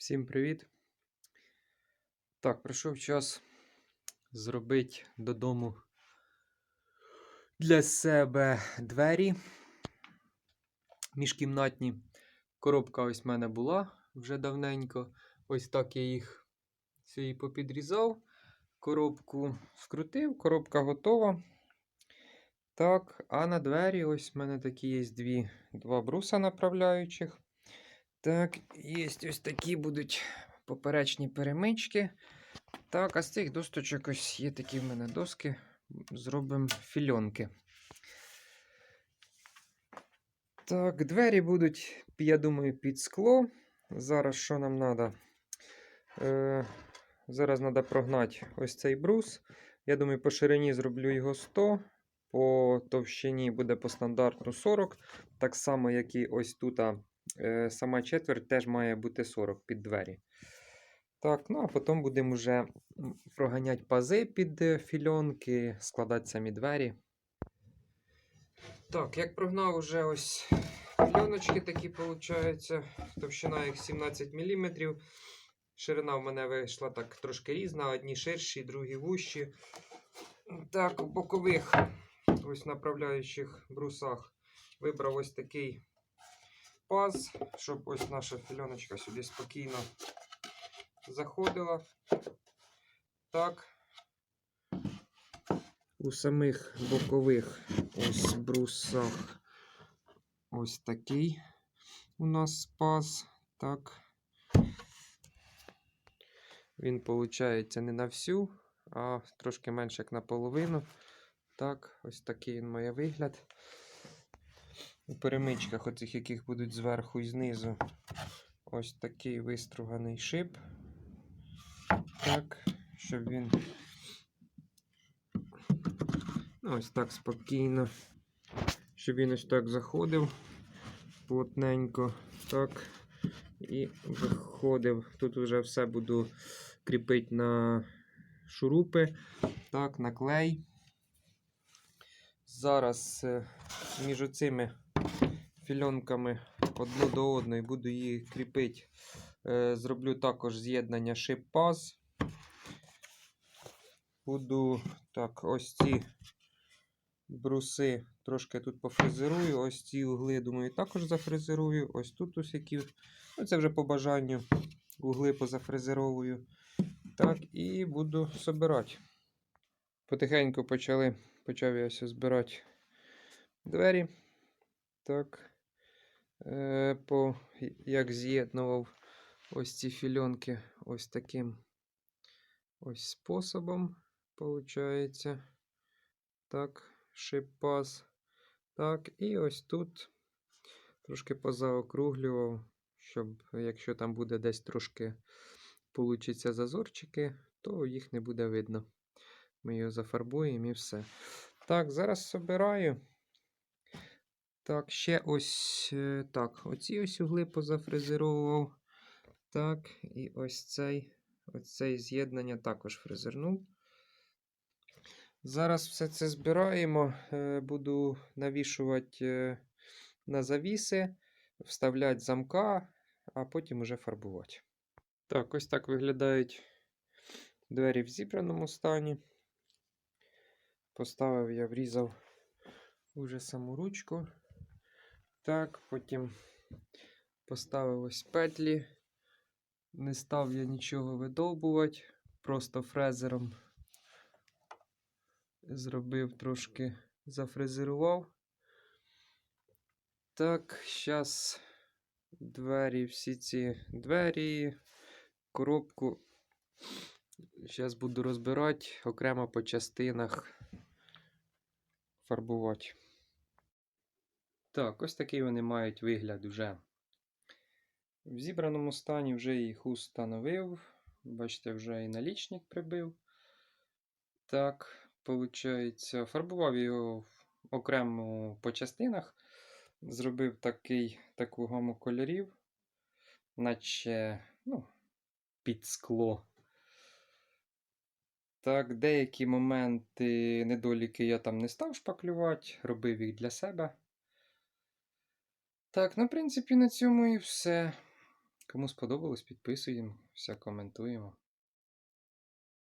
Всім привіт! Так, прийшов час зробити додому для себе двері міжкімнатні. Коробка ось в мене була вже давненько. Ось так я їх собі попідрізав. Коробку скрутив, коробка готова. Так, а на двері ось в мене такі є дві, два бруса направляючих. Так, є ось такі будуть поперечні перемички. Так, а з цих досточок ось є такі в мене доски. Зробимо фільонки. Так, двері будуть, я думаю, під скло. Зараз що нам треба? Е, зараз треба прогнати ось цей брус. Я думаю, по ширині зроблю його 100, по товщині буде по стандарту 40. Так само, як і ось тут. Е, сама четверть теж має бути 40 під двері. Так, ну а потім будемо вже проганяти пази під е, фільонки, складати самі двері. Так, як прогнав уже ось фільоночки такі, виходить. Товщина їх 17 мм. Ширина в мене вийшла так трошки різна, одні ширші, другі вущі. Так, у бокових ось направляючих брусах вибрав ось такий паз, щоб ось наша фільоночка сюди спокійно заходила. Так. У самих бокових ось брусах ось такий у нас паз. Так. Він, виходить, не на всю, а трошки менше як наполовину. Так, ось такий він має вигляд у перемичках, оцих, яких будуть зверху і знизу, ось такий виструганий шип. Так, щоб він ну, ось так спокійно, щоб він ось так заходив плотненько, так, і виходив. Тут вже все буду кріпити на шурупи, так, на клей. Зараз е, між оцими фільонками одну до одної буду її кріпити. Е, Зроблю також з'єднання шип-паз. Буду так, ось ці бруси трошки тут пофрезерую. Ось ці угли, думаю, також зафрезерую. Ось тут ось які. Ну, це вже по бажанню угли позафрезеровую. Так, і буду збирати. Потихеньку почали, почав я збирати двері. Так. Е, по, як з'єднував ось ці фільонки ось таким ось способом, виходить. Так, шип-паз. Так, і ось тут трошки позаокруглював, щоб якщо там буде десь трошки получиться зазорчики, то їх не буде видно. Ми його зафарбуємо і все. Так, зараз собираю. Так, ще ось е, так. Оці ось угли позафрезеровував. Так, і ось цей оцей з'єднання також фрезернув. Зараз все це збираємо. е, Буду навішувати е, на завіси, вставляти замка, а потім уже фарбувати. Так, ось так виглядають двері в зібраному стані. Поставив я, врізав уже саму ручку. Так, потім поставив ось петлі. Не став я нічого видовбувати, просто фрезером зробив трошки, зафрезерував. Так, зараз двері, всі ці двері, коробку. Зараз буду розбирати окремо по частинах фарбувати. Так, ось такий вони мають вигляд вже. В зібраному стані вже їх установив. Бачите, вже і налічник прибив. Так, виходить, фарбував його окремо по частинах. Зробив такий, таку гаму кольорів, наче ну, під скло. Так, деякі моменти, недоліки я там не став шпаклювати, робив їх для себе. Так, ну, в принципі, на цьому і все. Кому сподобалось, підписуємо, все коментуємо.